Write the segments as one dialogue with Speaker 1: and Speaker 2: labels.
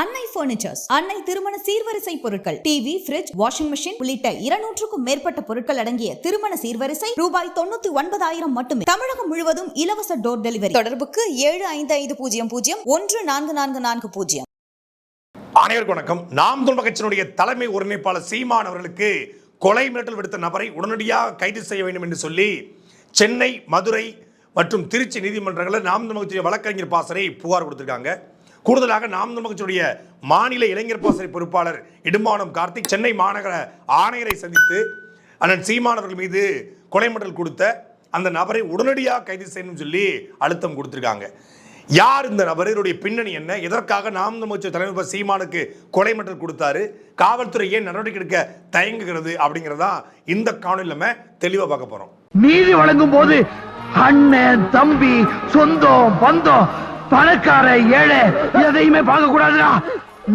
Speaker 1: அன்னை பர்னிச்சர்ஸ் அன்னை திருமண சீர்வரிசை பொருட்கள். டிவி ஃபிரிட்ஜ் வாஷிங் மெஷின் உள்ளிட்ட இருநூற்றுக்கும் மேற்பட்ட பொருட்கள் அடங்கிய திருமண சீர்வரிசை ரூபாய் தொண்ணூத்தி ஒன்பதாயிரம் மட்டுமே. தமிழகம் முழுவதும் இலவச டோர் டெலிவரி தொடர்புக்கு ஏழு ஐந்து ஐந்து பூஜ்ஜியம் பூஜ்ஜியம் ஒன்று நான்கு நான்கு நான்கு பூஜ்ஜியம்.
Speaker 2: அனைவருக்கும் வணக்கம். நாம் தமிழ் கட்சியினுடைய தலைமை ஒருங்கிணைப்பாளர் சீமான் அவர்களுக்கு கொலை மிரட்டல் விடுத்த நபரை உடனடியாக கைது செய்ய வேண்டும் என்று சொல்லி சென்னை மதுரை மற்றும் திருச்சி நீதிமன்றங்களில் நாம் தமிழ் வழக்கறிஞர் பாசறை புகார் கொடுத்திருக்காங்க. கூடுதலாக நாம் தமிழ் கட்சியுடைய மாநில இளைஞர் பாசறை பொறுப்பாளர் இடும்பானம் கார்த்திக் சென்னை மாநகர ஆணையரை சந்தித்து அண்ணன் சீமானவர்கள் மீது கொலை மடல் கொடுத்த அந்த நபரை உடனடியாக கைது செய்யணும்னு சொல்லி அழுத்தம் கொடுத்திருக்காங்க. யார் இந்த நபர்? இதனுடைய பின்னணி என்ன? எதற்காக நாம் தமிழ் தலைவர் சீமானுக்கு கொலை மிரட்டல் கொடுத்தாரு? காவல்துறை ஏன் நடவடிக்கை எடுக்க தயங்குகிறது அப்படிங்கிறதா இந்த காணொலி நம்ம தெளிவாக பார்க்க போறோம்.
Speaker 3: நீதி வழங்கும் போது அண்ணன் தம்பி சொந்தம் பந்தம் பணக்கார ஏழை எதையுமே பார்க்க கூடாதுடா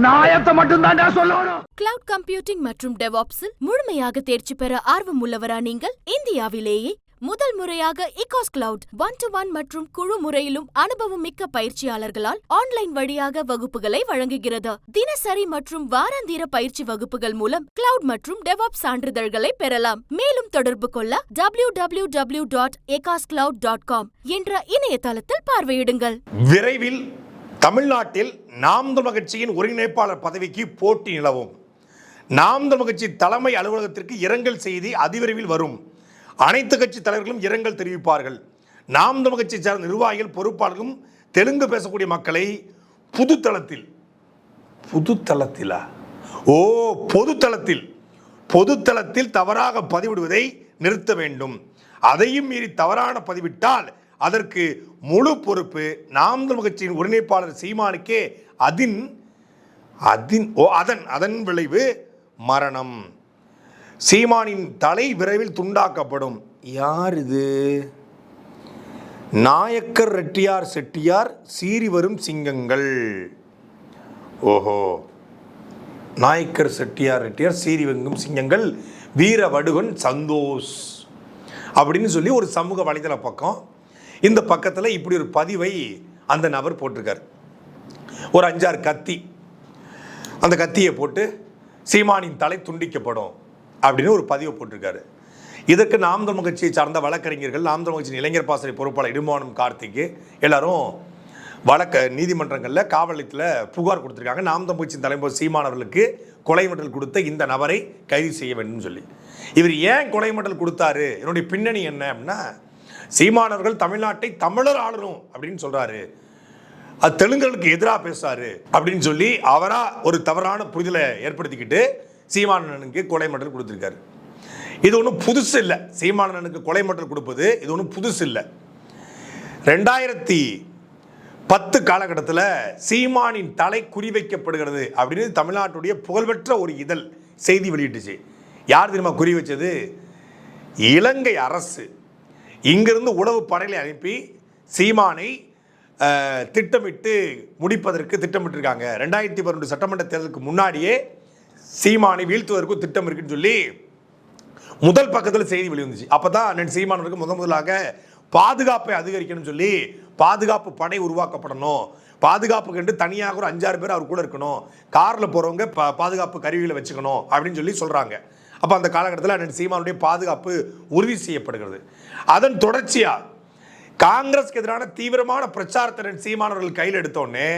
Speaker 3: நாயத்தை மட்டும் தான் சொல்லணும்.
Speaker 4: கிளவுட் கம்ப்யூட்டிங் மற்றும் டெவாப்ஸில் முழுமையாக தேர்ச்சி பெற ஆர்வம் உள்ளவரா நீங்கள் இந்தியாவிலேயே? முதல் முறையாக இகாஸ் கிளவுட் ஒன் டு ஒன் மற்றும் குழு முறையிலும் அனுபவம் மிக்க பயிற்சியாளர்களால் ஆன்லைன் வழியாக வகுப்புகளை வழங்குகிறது. தினசரி மற்றும் வாராந்திர பயிற்சி வகுப்புகள் மூலம் கிளவுட் மற்றும் டெவாப் சான்றிதழ்களை பெறலாம். மேலும் தொடர்பு கொள்ள டபிள்யூ டபிள்யூ டபிள்யூ டாட் எகாஸ் டாட் காம் என்ற இணையதளத்தில் பார்வையிடுங்கள்.
Speaker 2: விரைவில் தமிழ்நாட்டில் நாம் தமிழ் கட்சியின் ஒருங்கிணைப்பாளர் பதவிக்கு போட்டி நிலவும். நாம் தமிழ் கட்சி தலைமை அலுவலகத்திற்கு இரங்கல் செய்தி அதிவிரைவில் வரும். அனைத்து கட்சி தலைவர்களும் இரங்கல் தெரிவிப்பார்கள். நாம் தமிழ் கட்சியை சார்ந்த நிர்வாகிகள் பொறுப்பாளர்களும் தெலுங்கு பேசக்கூடிய மக்களை புதுத்தளத்தில் புதுத்தளத்திலா? ஓ பொதுத்தளத்தில் பொதுத்தளத்தில் தவறாக பதிவிடுவதை நிறுத்த வேண்டும். அதையும் மீறி தவறான பதிவிட்டால் அதற்கு முழு பொறுப்பு நாம் தமிழ் கட்சியின் ஒருங்கிணைப்பாளர் சீமானுக்கே. அதின் அதின் ஓ அதன் அதன் விளைவு மரணம். சீமானின் தலை விரைவில் துண்டாக்கப்படும். யார் இது நாயக்கர் ரெட்டியார் செட்டியார் சீறி வரும் சிங்கங்கள். ஓஹோ. நாயக்கர் செட்டியார் ரெட்டியார் சீறி வங்கும் சிங்கங்கள். வீர வடுகன் சந்தோஷ் அப்படின்னு சொல்லி ஒரு சமூக வலைதள பக்கம் இந்த பக்கத்தில் இப்படி ஒரு பதிவை அந்த நபர் போட்டிருக்கார். ஒரு அஞ்சாறு கத்தி. அந்த கத்தியை போட்டு சீமானின் தலை துண்டிக்கப்படும். அப்படின்னு ஒரு பதிவு போட்டிருக்காரு. இதற்கு நாம் தமிழ் கட்சியை சார்ந்த வழக்கறிஞர்கள் நாம் தமிழ் கட்சியின் இளைஞர் பாசறை பொறுப்பாளர் இடுமானம் கார்த்திக்கு எல்லாரும் வழக்க நீதிமன்றங்களில் காவல் நிலையத்தில் புகார் கொடுத்துருக்காங்க. நாம் தமிழ் கட்சியின் தலைவர் சீமானவர்களுக்கு கொலை மிரட்டல் கொடுத்த இந்த நபரை கைது செய்ய வேண்டும் சொல்லி. இவர் ஏன் கொலை மிரட்டல் கொடுத்தாரு? என்னுடைய பின்னணி என்ன அப்படின்னா சீமானவர்கள் தமிழ்நாட்டை தமிழர் ஆளணும் அப்படின்னு சொல்கிறாரு அது தெலுங்கர்களுக்கு எதிராக பேசுறாரு அப்படின்னு சொல்லி அவராக ஒரு தவறான புரிதலை ஏற்படுத்திக்கிட்டு சீமானனுக்கு கொலை மிரட்டல் கொடுத்துருக்காரு. இது ஒன்றும் புதுசு இல்லை. சீமானனுக்கு கொலை மிரட்டல் கொடுப்பது இது ஒன்றும் புதுசு இல்லை. ரெண்டாயிரத்தி பத்து காலகட்டத்தில் சீமானின் தலை குறிவைக்கப்படுகிறது அப்படின்னு தமிழ்நாட்டுடைய புகழ்பெற்ற ஒரு இதழ் செய்தி வெளியிட்டுச்சு. யார் தெரியுமா குறி வச்சது? இலங்கை அரசு. இங்கிருந்து உளவு படைகளை அனுப்பி சீமானை திட்டமிட்டு முடிப்பதற்கு திட்டமிட்டிருக்காங்க. ரெண்டாயிரத்தி பன்னெண்டு சட்டமன்ற தேர்தலுக்கு முன்னாடியே சீமானை வீழ்த்துவதற்கு திட்டம் இருக்குன்னு சொல்லி முதல் பக்கத்தில் செய்தி வெளிவந்துச்சு. அப்போ தான் சீமானவருக்கு முதன் முதலாக பாதுகாப்பை அதிகரிக்கணும்னு சொல்லி பாதுகாப்பு படை உருவாக்கப்படணும். பாதுகாப்புக்கு என்று தனியாக ஒரு அஞ்சாறு பேர் அவர் கூட இருக்கணும். காரில் போகிறவங்க பா பாதுகாப்பு கருவிகளை வச்சுக்கணும் அப்படின்னு சொல்லி சொல்கிறாங்க அப்போ அந்த காலகட்டத்தில் அண்ணன் சீமானுடைய பாதுகாப்பு உறுதி செய்யப்படுகிறது. அதன் தொடர்ச்சியாக காங்கிரஸ்க்கு எதிரான தீவிரமான பிரச்சாரத்தை சீமானவர்கள் கையில் எடுத்தோடனே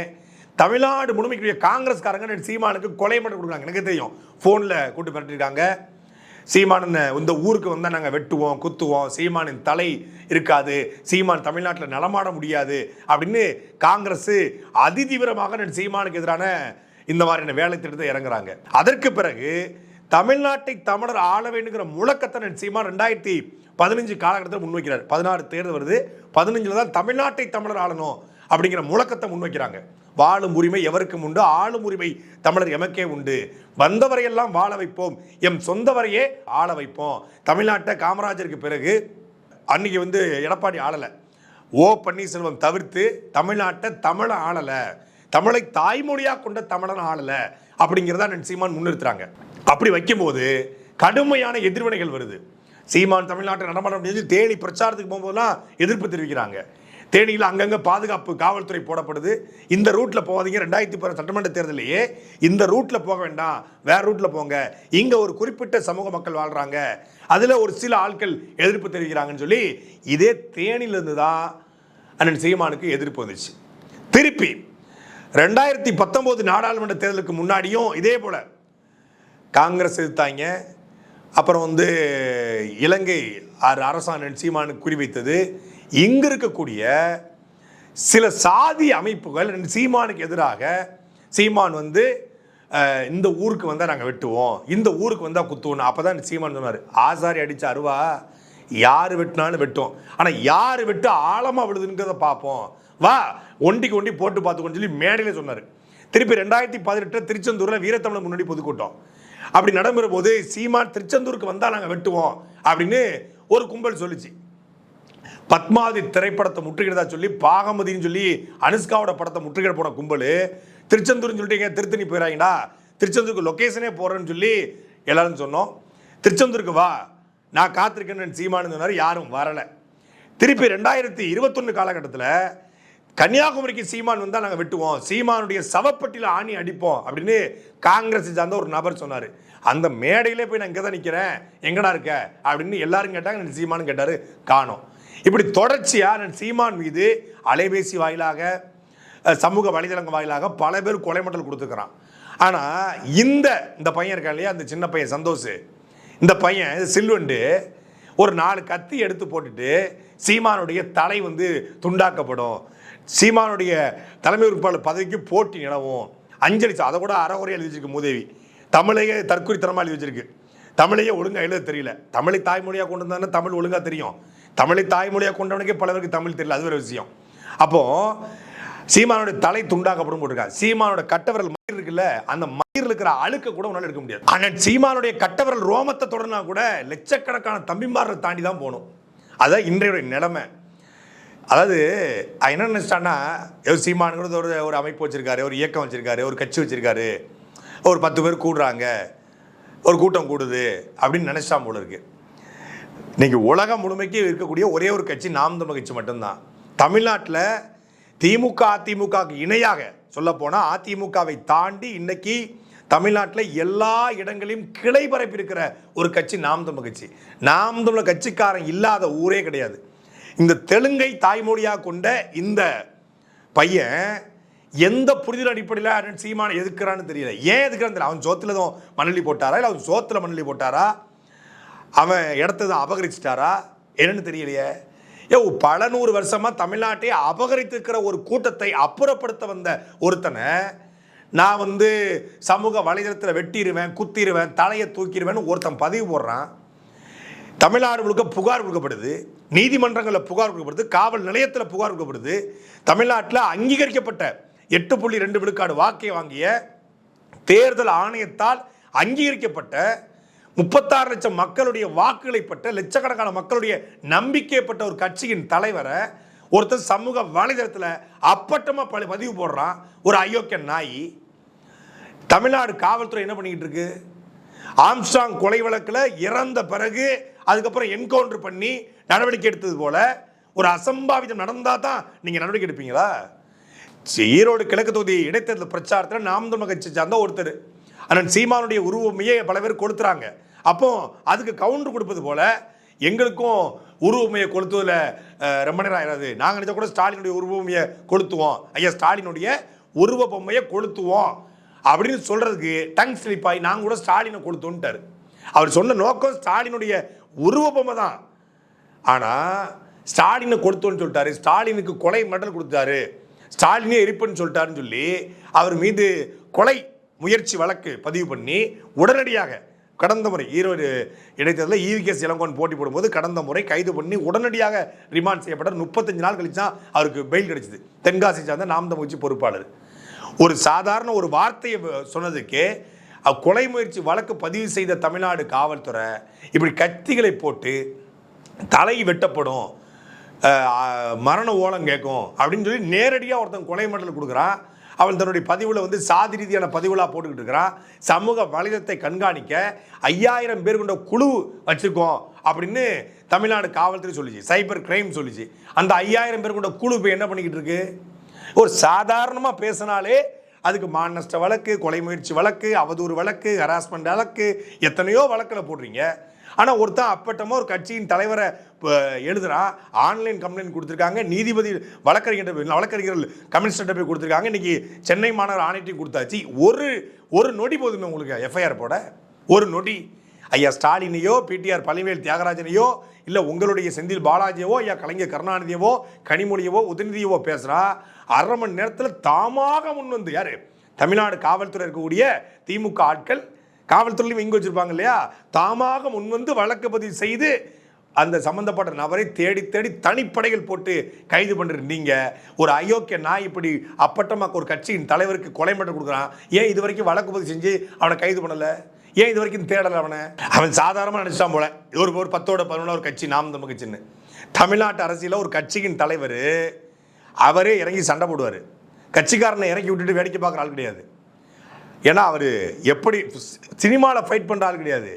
Speaker 2: தமிழ்நாடு முழுமைக்குரிய காங்கிரஸ்காரங்க சீமானுக்கு கொலை மட்டும் கொடுக்குறாங்க. எனக்கு தெரியும். ஃபோனில் கூட்டு மிரட்டிருக்காங்க சீமானன் இந்த ஊருக்கு வந்தால் நாங்கள் வெட்டுவோம் குத்துவோம். சீமானின் தலை இருக்காது. சீமான் தமிழ்நாட்டில் நடமாட முடியாது அப்படின்னு காங்கிரஸ் அதிதீவிரமாக சீமானுக்கு எதிரான இந்த மாதிரியான வேலை திட்டத்தை இறங்குறாங்க. அதற்கு பிறகு தமிழ்நாட்டை தமிழர் ஆள வேண்டுங்கிற முழக்கத்தை சீமான் ரெண்டாயிரத்தி பதினஞ்சு காலகட்டத்தில் முன்வைக்கிறார். பதினாறு தேர்தல் வருது. பதினஞ்சில் தான் தமிழ்நாட்டை தமிழர் ஆளணும் அப்படிங்கிற முழக்கத்தை முன்வைக்கிறாங்க. வாழும் உரிமை எவருக்கும் உண்டு? ஆளும் உரிமை தமிழர் எமக்கே உண்டு. வந்தவரையெல்லாம் வாழ வைப்போம். எம் சொந்தவரையே ஆள வைப்போம். தமிழ்நாட்டை காமராஜருக்கு பிறகு அன்னைக்கு வந்து எடப்பாடி ஆளலை. ஓ பன்னீர்செல்வம் தவிர்த்து தமிழ்நாட்டை தமிழை ஆளலை. தமிழை தாய்மொழியாக கொண்ட தமிழன் ஆளலை. அப்படிங்கிறத அண்ணன் சீமான் முன்னிறுத்துறாங்க. அப்படி வைக்கும்போது கடுமையான எதிர்வினைகள் வருது. சீமான் தமிழ்நாட்டை நடமாட முடியாது. தேனி பிரச்சாரத்துக்கு போகும்போதெல்லாம் எதிர்ப்பு தெரிவிக்கிறாங்க. தேனியில் அங்கங்கே பாதுகாப்பு காவல்துறை போடப்படுது. இந்த ரூட்டில் போகாதீங்க. ரெண்டாயிரத்தி பதினாறு சட்டமன்ற தேர்தலையே இந்த ரூட்டில் போக வேண்டாம். வேறு ரூட்டில் போங்க. இங்கே ஒரு குறிப்பிட்ட சமூக மக்கள் வாழ்கிறாங்க அதில் ஒரு சில ஆட்கள் எதிர்ப்பு தெரிவிக்கிறாங்கன்னு சொல்லி இதே தேனியிலிருந்து தான் அண்ணன் சீமானுக்கு எதிர்ப்பு வந்துச்சு. திருப்பி ரெண்டாயிரத்தி பத்தொம்போது நாடாளுமன்ற தேர்தலுக்கு முன்னாடியும் இதே போல் காங்கிரஸ் எதிர்த்தாங்க. அப்புறம் வந்து இலங்கை அரசாங்கம் சீமானுக்கு குறிவைத்தது. இங்கு இருக்கக்கூடிய சில சாதி அமைப்புகள் சீமானுக்கு எதிராக சீமான் வந்து இந்த ஊருக்கு வந்தால் நாங்கள் வெட்டுவோம் இந்த ஊருக்கு வந்தால் குத்துவோம் அப்போ தான் சீமான் சொன்னார். ஆசாரி அடித்த அருவா யார் வெட்டினாலும் வெட்டும் ஆனால் யார் வெட்டு ஆழமாக விழுதுங்கிறத பார்ப்போம். வா ஒண்டிக்கு ஒண்டி போட்டு பார்த்துக்கோன்னு சொல்லி மேடையில் சொன்னார். திருப்பி ரெண்டாயிரத்தி பதினெட்டில் திருச்செந்தூரில் வீரத்தமிழ் முன்னாடி பொதுக்கூட்டம். அப்படி நடைபெறும் போது சீமான் திருச்செந்தூருக்கு வந்தால் நாங்கள் வெட்டுவோம் அப்படின்னு ஒரு கும்பல் சொல்லுச்சு. பத்மாவதி திரைப்படத்தை முற்றுகிறதா சொல்லி பாகமதின்னு சொல்லி அனுஷ்காவோட படத்தை முற்றுகிட போன கும்பல் திருச்செந்தூர்னு சொல்லிட்டு திருத்தணி போயிடாங்கடா திருச்செந்தூருக்கு லொக்கேஷனே போகிறேன்னு சொல்லி எல்லாரும் சொன்னோம். திருச்செந்தூருக்கு வா நான் காத்திருக்கேன்னு சீமானு சொன்னார் யாரும் வரலை. திருப்பி ரெண்டாயிரத்தி இருபத்தொன்று காலகட்டத்தில் கன்னியாகுமரிக்கு சீமான் வந்தால் நாங்கள் வெட்டுவோம். சீமானுடைய சவப்பட்டியில் ஆணி அடிப்போம் அப்படின்னு காங்கிரஸ் சார்ந்த ஒரு நபர் சொன்னார். அந்த மேடையிலே போய் நான் இங்கே தான் நிற்கிறேன் எங்கடா இருக்க? அப்படின்னு எல்லாரும் கேட்டாங்க சீமானு கேட்டார் காணோம். இப்படி தொடர்ச்சியாக நான் சீமான் மீது அலைபேசி வாயிலாக சமூக வலைதளங்கள் வாயிலாக பல பேர் கொலை மட்டல் கொடுத்துக்கிறான் ஆனால் இந்த இந்த பையன் இருக்கான் இல்லையா? அந்த சின்ன பையன் சந்தோஷ். இந்த பையன் சில்வண்டு ஒரு நாலு கத்தி எடுத்து போட்டுட்டு சீமானுடைய தலை வந்து துண்டாக்கப்படும். சீமானுடைய தலைமை உறுப்பாளர் பதவிக்கு போட்டி நிலவும். அஞ்சலி அதை கூட அறகுறையாக எழுதி வச்சிருக்கு மூதேவி. தமிழையே தற்குறித்தனமாக எழுதி வச்சிருக்கு. தமிழையே ஒழுங்காக எழுத தெரியல. தமிழை தாய்மொழியாக கொண்டு வந்தாங்கன்னா தமிழ் ஒழுங்காக தெரியும். தமிழை தாய்மொழியாக கொண்டவனுக்கே பலருக்கு தமிழ் தெரியல அது ஒரு விஷயம். அப்போ சீமானுடைய தலை துண்டாக்கப்படும் போட்டிருக்காங்க சீமானோட கட்டவரல் மயிர் இருக்குல்ல அந்த மயிரில் இருக்கிற அழுக்க கூட உன்னால எடுக்க முடியாது. ஆனால் சீமானுடைய கட்டவரல் ரோமத்தை தொடர்னா கூட லட்சக்கணக்கான தம்பிமாரை தாண்டி தான் போகணும். அதான் இன்றைய நிலைமை. அதாவது என்ன நினச்சிட்டான்னா ஒரு சீமானுங்கிறது ஒரு ஒரு அமைப்பு வச்சிருக்காரு ஒரு இயக்கம் வச்சிருக்காரு ஒரு கட்சி வச்சிருக்காரு. ஒரு பத்து பேர் கூடுறாங்க ஒரு கூட்டம் கூடுது அப்படின்னு நினைச்சான் போல இருக்கு. இன்னைக்கு உலகம் முழுமைக்கு இருக்கக்கூடிய ஒரே ஒரு கட்சி நாம் தமிழ் கட்சி மட்டும்தான். தமிழ்நாட்டில் திமுக அதிமுகவுக்கு இணையாக சொல்லப்போனால் அதிமுகவை தாண்டி இன்னைக்கு தமிழ்நாட்டில் எல்லா இடங்களிலும் கிளை பரப்பி இருக்கிற ஒரு கட்சி நாம் தமிழ் கட்சி. நாம் தமிழ் கட்சிக்காரன் இல்லாத ஊரே கிடையாது. இந்த தெலுங்கை தாய்மொழியாக கொண்ட இந்த பையன் எந்த புரிதல் அடிப்படையில் அண்ணன் சீமானை எதுக்குறான்னு தெரியல. ஏன் எதுக்குறான்னு தெரியல. அவன் சோத்தில் தான் மணலி போட்டாரா? இல்லை அவன் சோத்தில் மணலி போட்டாரா? அவன் இடத்த அபகரிச்சிட்டாரா? என்னன்னு தெரியலையே. ஏ பல நூறு வருஷமாக தமிழ்நாட்டை அபகரித்திருக்கிற ஒரு கூட்டத்தை அப்புறப்படுத்த வந்த ஒருத்தனை நான் வந்து சமூக வலைதளத்தில் வெட்டிடுவேன் குத்திடுவேன் தலையை தூக்கிடுவேன்னு ஒருத்தன் பதிவு போடுறான். தமிழ்நாடு முழுக்க புகார் கொடுக்கப்படுது நீதிமன்றங்களில் புகார் கொடுக்கப்படுது காவல் நிலையத்தில் புகார் கொடுக்கப்படுது. தமிழ்நாட்டில் அங்கீகரிக்கப்பட்ட எட்டு புள்ளி ரெண்டு விழுக்காடு வாக்கை வாங்கிய தேர்தல் ஆணையத்தால் அங்கீகரிக்கப்பட்ட முப்பத்தாறு லட்சம் மக்களுடைய வாக்குகளை பெற்ற லட்சக்கணக்கான மக்களுடைய நம்பிக்கைப்பட்ட ஒரு கட்சியின் தலைவரை ஒருத்தர் சமூக வலைதளத்தில் அப்பட்டமாக ப பதிவு போடுறான். ஒரு அயோக்கிய நாய். தமிழ்நாடு காவல்துறை என்ன பண்ணிக்கிட்டு இருக்கு? ஆம்ஸ்டாங் கொலை வழக்கில் இறந்த பிறகு அதுக்கப்புறம் என்கவுண்டர் பண்ணி நடவடிக்கை எடுத்தது போல ஒரு அசம்பாவிதம் நடந்தால் தான் நீங்கள் நடவடிக்கை எடுப்பீங்களா? ஈரோடு கிழக்கு தொகுதி இடைத்தேர்தல் பிரச்சாரத்தில் நாம் தமிழ் கட்சி சார்ந்த ஒருத்தர். அண்ணன் சீமானுடைய உருவமையை பல பேர் கொளுத்துறாங்க அப்போ அதுக்கு கவுண்டர் கொடுப்பது போல எங்களுக்கும் உருவமையை கொளுத்துவதில் ரொம்ப நேரம் ஆயிடாது நாங்கள் நினைச்சா கூட ஸ்டாலினுடைய உருவமையை கொளுத்துவோம். ஐயா ஸ்டாலினுடைய உருவ பொம்மையை கொளுத்துவோம் அப்படின்னு சொல்கிறதுக்கு டங் ஸ்லிப் ஆகி நாங்கள் கூட ஸ்டாலினை கொளுத்தோன்ட்டார் அவர் சொன்ன நோக்கம் ஸ்டாலினுடைய உருவ பொம்மை தான். ஆனால் ஸ்டாலினை கொடுத்தோன்னு சொல்லிட்டாரு. ஸ்டாலினுக்கு கொலை மெடல் கொடுத்தாரு. ஸ்டாலினே எரிப்புன்னு சொல்லிட்டாருன்னு சொல்லி அவர் மீது கொலை முயற்சி வழக்கு பதிவு பண்ணி உடனடியாக கடந்த முறை ஈரோடு இடைத்தேர்தலில் ஈவிகேஸ் இளங்கோன் போட்டி போடும்போது கடந்த முறை கைது பண்ணி உடனடியாக ரிமாண்ட் செய்யப்பட்டார் முப்பத்தஞ்சு நாள் கழிச்சு தான் அவருக்கு பெயில் கிடைச்சிது. தென்காசி சார்ந்த நாம் தமிழ்ச்சி பொறுப்பாளர். ஒரு சாதாரண ஒரு வார்த்தையை வ- சொன்னதுக்கே கொலை முயற்சி வழக்கு பதிவு செய்த தமிழ்நாடு காவல்துறை இப்படி கத்திகளை போட்டு தலை வெட்டப்படும் மரண ஓலம் கேட்கும் அப்படின்னு சொல்லி நேரடியாக ஒருத்தன் கொலை மண்டல் கொடுக்குறான். அவன் தன்னுடைய பதிவில் வந்து சாதி ரீதியான பதிவுலாம் போட்டுக்கிட்டு இருக்கிறான். சமூக வலைதளத்தை கண்காணிக்க ஐயாயிரம் பேர் கொண்ட குழு வச்சுருக்கோம் அப்படின்னு தமிழ்நாடு காவல்துறை சொல்லிச்சு சைபர் கிரைம் சொல்லிச்சு. அந்த ஐயாயிரம் பேர் கொண்ட குழு இப்போ என்ன பண்ணிக்கிட்டு இருக்கு? ஒரு சாதாரணமாக பேசினாலே அதுக்கு மான நஷ்ட வழக்கு கொலை முயற்சி வழக்கு அவதூறு வழக்கு ஹராஸ்மெண்ட் வழக்கு எத்தனையோ வழக்கில் போடுறீங்க. ஆனால் ஒருத்தன் அப்பட்டமாக ஒரு கட்சியின் தலைவரை இப்போ ஆன்லைன் கம்ப்ளைண்ட் கொடுத்துருக்காங்க நீதிபதி வழக்கறிஞர் வழக்கறிஞர்கள் கமிஷனர்கிட்ட போய் கொடுத்துருக்காங்க இன்னைக்கு சென்னை மாநகர ஆணையத்தையும் கொடுத்தாச்சு. ஒரு ஒரு நொடி போதுமே உங்களுக்கு எஃப்ஐஆர் போட? ஒரு நொடி. ஐயா ஸ்டாலினையோ பிடிஆர் பழனிவேல் தியாகராஜனையோ இல்லை உங்களுடைய செந்தில் பாலாஜியவோ ஐயா கலைஞர் கருணாநிதியவோ கனிமொழியவோ உதயநிதியவோ பேசுகிறா அரை மணி நேரத்தில் தாமாக முன் வந்து யார்? தமிழ்நாடு காவல்துறை இருக்கக்கூடிய திமுக ஆட்கள் காவல்துறையிலும் இங்கே வச்சுருப்பாங்க இல்லையா? தாமாக முன்வந்து வழக்கு பதிவு செய்து அந்த சம்மந்தப்பட்ட நபரை தேடி தேடி தனிப்படைகள் போட்டு கைது பண்ணிருந்தீங்க ஒரு அயோக்கிய நாய் இப்படி அப்பட்டமாக ஒரு கட்சியின் தலைவருக்கு கொலை மட்டும் கொடுக்குறான். ஏன் இது வரைக்கும் வழக்கு பதிவு செஞ்சு அவனை கைது பண்ணலை? ஏன் இது வரைக்கும் தேடலை அவனை? அவன் சாதாரணமாக நினச்சிட்டான் போல. ஒரு ஒரு பத்தோட பதினொன்று ஒரு கட்சி நாம் தமிழ் கட்சின்னு. தமிழ்நாட்டு அரசியலில் ஒரு கட்சியின் தலைவர் அவரே இறங்கி சண்டை போடுவார். கட்சிக்காரனை இறக்கி விட்டுட்டு வேடிக்கை பார்க்குற ஆள் கிடையாது. ஏன்னா அவர் எப்படி சினிமாவில் ஃபைட் பண்ணுற ஆள் கிடையாது.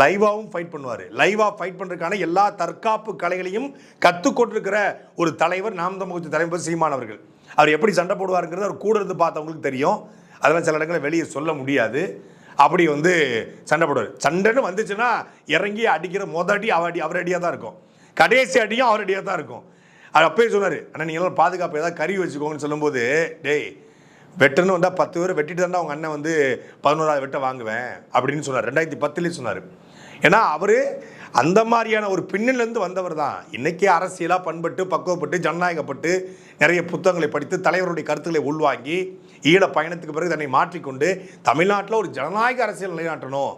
Speaker 2: லைவாகவும் ஃபைட் பண்ணுவார். லைவாக ஃபைட் பண்ணுறதுக்கான எல்லா தற்காப்பு கலைகளையும் கற்றுக்கொண்டிருக்கிற ஒரு தலைவர் நாம் தமிழ் தலைவர் சீமான் அவர்கள். அவர் எப்படி சண்டை போடுவாருங்கிறது அவர் கூட இருந்து பார்த்தவங்களுக்கு தெரியும். அதெல்லாம் சில இடங்களில் வெளியே சொல்ல முடியாது. அப்படி வந்து சண்டை போடுவார். சண்டைன்னு வந்துச்சுன்னா இறங்கி அடிக்கிற மொத அடி அவர் அடி அவர் அடியாக தான் இருக்கும். கடைசி அடியும் அவர் அடியாக தான் இருக்கும். அது அப்பயே சொன்னார் ஆனால் நீங்களும் பாதுகாப்பு ஏதாவது கறி வச்சுக்கோங்கன்னு சொல்லும்போது டேய் வெட்டுன்னு வந்தால் பத்து பேர் வெட்டிட்டு தானே அவங்க அண்ணன் வந்து பதினோராவது வெட்ட வாங்குவேன் அப்படின்னு சொன்னார். ரெண்டாயிரத்தி பத்துலேயே சொன்னார். ஏன்னா அவர் அந்த மாதிரியான ஒரு பின்னிலேருந்து வந்தவர் தான். இன்றைக்கி அரசியலாக பண்பட்டு பக்குவப்பட்டு ஜனநாயகப்பட்டு நிறைய புத்தகங்களை படித்து தலைவருடைய கருத்துக்களை உள்வாங்கி ஈழ பயணத்துக்கு பிறகு தன்னை மாற்றிக்கொண்டு தமிழ்நாட்டில் ஒரு ஜனநாயக அரசியல் நிலைநாட்டணும்.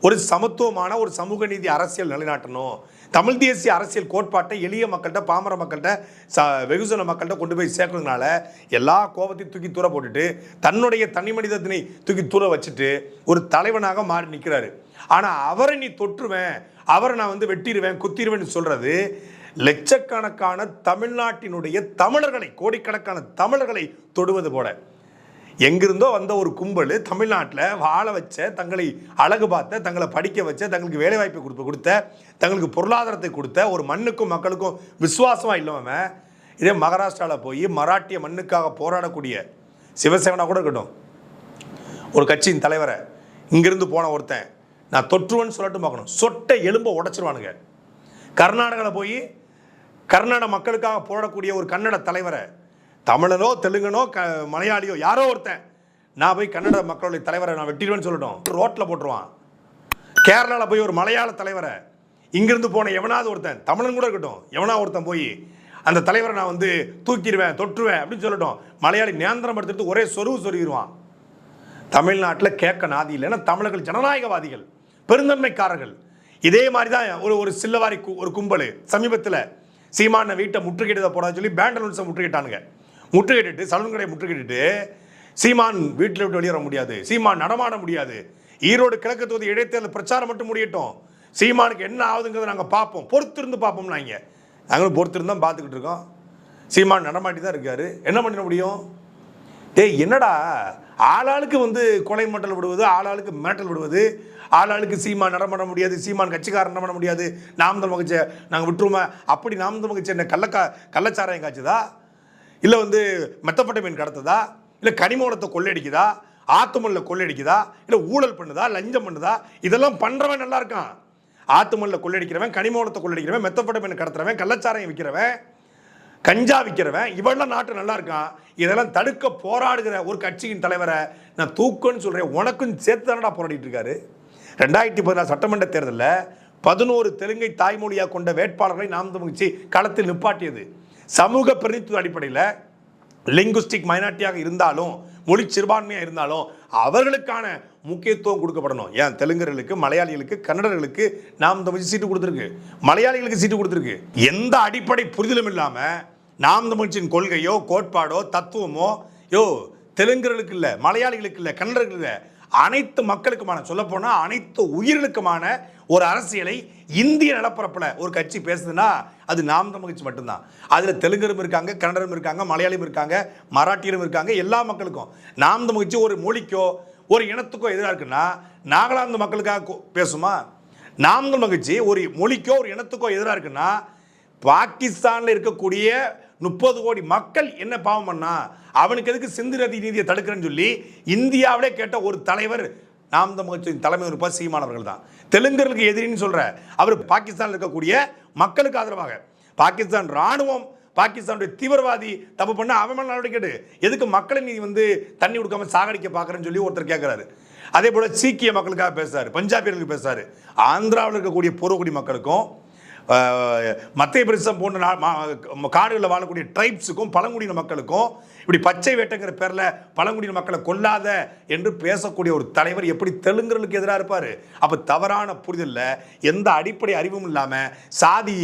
Speaker 2: ஒரு சமத்துவமான ஒரு சமூக நீதி அரசியல் நிலைநாட்டணும். தமிழ் தேசிய அரசியல் கோட்பாட்டை எளிய மக்கள்கிட்ட பாமர மக்கள்கிட்ட ச வெகுஜன மக்கள்கிட்ட கொண்டு போய் சேர்க்கறதுனால எல்லா கோபத்தையும் தூக்கி தூர போட்டுட்டு தன்னுடைய தனி மனிதத்தினை தூக்கி தூர வச்சுட்டு ஒரு தலைவனாக மாறி நிற்கிறாரு ஆனால் அவரை நீ தொற்றுவேன் அவரை நான் வந்து வெட்டிடுவேன் குத்திடுவேன்னு சொல்கிறது லட்சக்கணக்கான தமிழ்நாட்டினுடைய தமிழர்களை கோடிக்கணக்கான தமிழர்களை தொடுவது போல. எங்கிருந்தோ வந்த ஒரு கும்பல் தமிழ்நாட்டில் வாழ வச்ச தங்களை அழகு பார்த்த தங்களை படிக்க வச்ச தங்களுக்கு வேலைவாய்ப்பு கொடுத்து கொடுத்த தங்களுக்கு பொருளாதாரத்தை கொடுத்த ஒரு மண்ணுக்கும் மக்களுக்கும் விசுவாசமாக இல்லாமல் இதே மகாராஷ்டிராவில் போய் மராட்டிய மண்ணுக்காக போராடக்கூடிய சிவசேனா கூட இருக்கட்டும். ஒரு கட்சியின் தலைவரை இங்கிருந்து போன ஒருத்தன் நான் தொற்றுவன் சொல்லட்டும் பார்க்கணும். சொட்டை எலும்பை உடைச்சிருவானுங்க. கர்நாடகாவில் போய் கர்நாடக மக்களுக்காக போராடக்கூடிய ஒரு கன்னட தலைவரை தமிழனோ தெலுங்கனோ க மலையாளியோ யாரோ ஒருத்தன். நான் போய் கன்னட மக்களுடைய தலைவரை நான் வெட்டிடுவேன்னு சொல்லட்டும். ரோட்டில் போட்டுருவான். கேரளாவில் போய் ஒரு மலையாள தலைவரை இங்கிருந்து போன எவனாவது ஒருத்தன் தமிழன் கூட இருக்கட்டும் எவனா ஒருத்தன் போய் அந்த தலைவரை நான் வந்து தூக்கிடுவேன் தொற்றுவேன் அப்படின்னு சொல்லட்டும் மலையாளி நேந்திரம் படுத்துட்டு ஒரே சொருவு சொருகிடுவான் தமிழ்நாட்டில் கேட்க நாதி இல்லை ஏன்னா தமிழர்கள் ஜனநாயகவாதிகள் பெருந்தன்மைக்காரர்கள். இதே மாதிரி தான் ஒரு ஒரு சில்லவாரி கு- ஒரு கும்பல் சமீபத்தில் சீமான வீட்டை முற்றுகையிட போடான்னு சொல்லி பேண்டலூன்ஸை முற்றுகிட்டானுங்க முற்றுகையிட்டு சலூன் கடையை முற்றுகையிட்டு சீமான் வீட்டில் விட்டு வெளியேற முடியாது. சீமான் நடமாட முடியாது. ஈரோடு கிழக்கு தொகுதி இடைத்தேர்தல் பிரச்சாரம் மட்டும் முடியட்டும். சீமானுக்கு என்ன ஆகுதுங்கிறத நாங்கள் பார்ப்போம். பொறுத்திருந்து பார்ப்போம் நாங்கள் நாங்களும் பொறுத்திருந்து தான் பார்த்துக்கிட்டு இருக்கோம். சீமான் நடமாட்டி தான் இருக்காரு. என்ன பண்ணிட முடியும்? டேய் என்னடா? ஆளாளுக்கு வந்து கொலை மட்டல் விடுவது ஆளாளுக்கு மேட்டல் விடுவது ஆளாளுக்கு சீமான் நடமாட முடியாது சீமான் கட்சிக்காரன் நடமாட முடியாது. நாமதல் மகிழ்ச்சியை நாங்கள் விட்டுருவோம்? அப்படி நாமதல் மகிழ்ச்சி என்ன கள்ளக்கா கள்ளச்சாராயம் காய்ச்சதா? இல்லை வந்து மெத்தப்பட்ட மீன் கடத்துதா? இல்லை கனிமூலத்தை கொள்ளையடிக்குதா? ஆத்துமல்ல கொள்ளையடிக்குதா? இல்லை ஊழல் பண்ணுதா? லஞ்சம் பண்ணுதா? இதெல்லாம் பண்ணுறவன் நல்லா இருக்கான். ஆத்துமல்ல கொள்ளையடிக்கிறவன் கனிமூலத்தை கொள்ளையடிக்கிறவன் மெத்தப்பட்ட மீன் கடத்துறவன் கள்ளச்சாரையும் விற்கிறவன் கஞ்சா விற்கிறவன் இவெல்லாம் நாட்டு நல்லா இருக்கான். இதெல்லாம் தடுக்க போராடுகிற ஒரு கட்சியின் தலைவரை நான் தூக்குன்னு சொல்கிறேன் உனக்கும் சேர்த்து தானடா போராடிட்டு இருக்காரு. ரெண்டாயிரத்தி பதினாறு சட்டமன்ற தேர்தலில் பதினோரு தெலுங்கை தாய்மொழியாக கொண்ட வேட்பாளர்களை நாம் தமிழ்ச்சி களத்தில் நிப்பாட்டியது. சமூக பிரதித்துவ அடிப்படையில் லிங்குஸ்டிக் மைனாரிட்டியாக இருந்தாலும் மொழி சிறுபான்மையாக இருந்தாலும் அவர்களுக்கான முக்கியத்துவம் கொடுக்கப்படணும். ஏன்? தெலுங்கர்களுக்கு மலையாளிகளுக்கு கன்னடர்களுக்கு நாம் தமிழ் சீட்டு கொடுத்துருக்கு. மலையாளிகளுக்கு சீட்டு கொடுத்துருக்கு. எந்த அடிப்படை புரிதலும் இல்லாமல் நாம் தமிழ்ச்சியின் கொள்கையோ கோட்பாடோ தத்துவமோ யோ தெலுங்கர்களுக்கு இல்லை மலையாளிகளுக்கு இல்லை கன்னடர்களுக்கு இல்லை அனைத்து மக்களுக்குமான சொல்லப்போனால் அனைத்து உயிர்களுக்குமான ஒரு அரசியலை இந்திய நிலப்பரப்பில் ஒரு கட்சி பேசுதுன்னா அது நாம் தமிழ் கட்சி மட்டும்தான். அதில் தெலுங்கரும் இருக்காங்க கன்னடரும் இருக்காங்க மலையாளியும் இருக்காங்க மராட்டியரும் இருக்காங்க எல்லா மக்களுக்கும். நாம் தமிழ் கட்சி ஒரு மொழிக்கோ ஒரு இனத்துக்கோ எதிராக இருக்குன்னா நாகாலாந்து மக்களுக்காக பேசுமா? நாம் தமிழ் கட்சி ஒரு மொழிக்கோ ஒரு இனத்துக்கோ எதிராக இருக்குன்னா பாகிஸ்தானில் இருக்கக்கூடிய முப்பது கோடி மக்கள் என்ன பாவம் பண்ணா? அவனுக்கு எதுக்கு சிந்து நதி நீதியை தடுக்கிறேன்னு சொல்லி இந்தியாவிலே கேட்ட ஒரு தலைவர் நாம் தமிழ்ச்சியின் தலைமை இருப்பார் சீமானவர்கள் தான். தெலுங்கர்களுக்கு எதிரின்னு சொல்கிற அவர் பாகிஸ்தானில் இருக்கக்கூடிய மக்களுக்கு ஆதரவாக. பாகிஸ்தான் ராணுவம் பாகிஸ்தானுடைய தீவிரவாதி தப்பு பண்ண அவன் மேல நடவடிக்கை எடு. எதுக்கு மக்களை நீ வந்து தண்ணி கொடுக்காம சாகடிக்க பார்க்குறேன்னு சொல்லி ஒருத்தர் கேட்குறாரு அதே போல் சீக்கிய மக்களுக்காக பேசுகிறார் பஞ்சாபியர்களுக்கு பேசுகிறார் ஆந்திராவில் இருக்கக்கூடிய பூர்வகுடி மக்களுக்கும் மத்திய பிரதேசம் போன்ற மா- காடுகளில் வாழக்கூடிய ட்ரைப்ஸுக்கும் பழங்குடியின மக்களுக்கும் இப்படி பச்சை வேட்டைங்கிற பேரில் பழங்குடியின மக்களை கொல்லாத என்று பேசக்கூடிய ஒரு தலைவர் எப்படி தெலுங்குகளுக்கு எதிராக இருப்பார்? அப்போ தவறான புரிதலில் எந்த அடிப்படை அறிவும் இல்லாமல் சாதி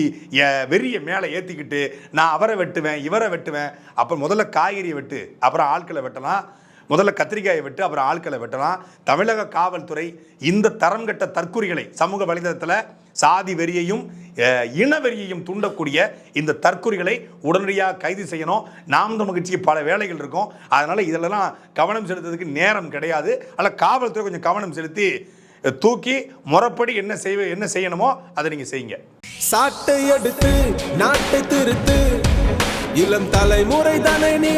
Speaker 2: வெறியை மேலே ஏற்றிக்கிட்டு நான் அவரை வெட்டுவேன் இவரை வெட்டுவேன் அப்போ முதல்ல காய்கறியை வெட்டு அப்புறம் ஆட்களை வெட்டலாம் முதல்ல கத்திரிக்காயை வெட்டு அப்புறம் ஆட்களை வெட்டலாம். தமிழக காவல்துறை இந்த தரம் கட்ட தற்கூறிகளை சமூக வலைதளத்தில் சாதி வெறியையும் இனவெறியையும் தூண்டக்கூடிய இந்த தற்கொலைகளை உடனடியாக கைது செய்யணும். நாம் தமிழ் கட்சிக்கு பல வேலைகள் இருக்கும். அதனால் இதிலெல்லாம் கவனம் செலுத்துறதுக்கு நேரம் கிடையாது. அதில் காவல்துறை கொஞ்சம் கவனம் செலுத்தி தூக்கி முறப்படி என்ன செய்வ என்ன செய்யணுமோ அதை நீங்கள் செய்யுங்க.
Speaker 5: சாட்டை எடுத்து நாட்டை திருத்து. இளம் தலைமுறை தானே நீ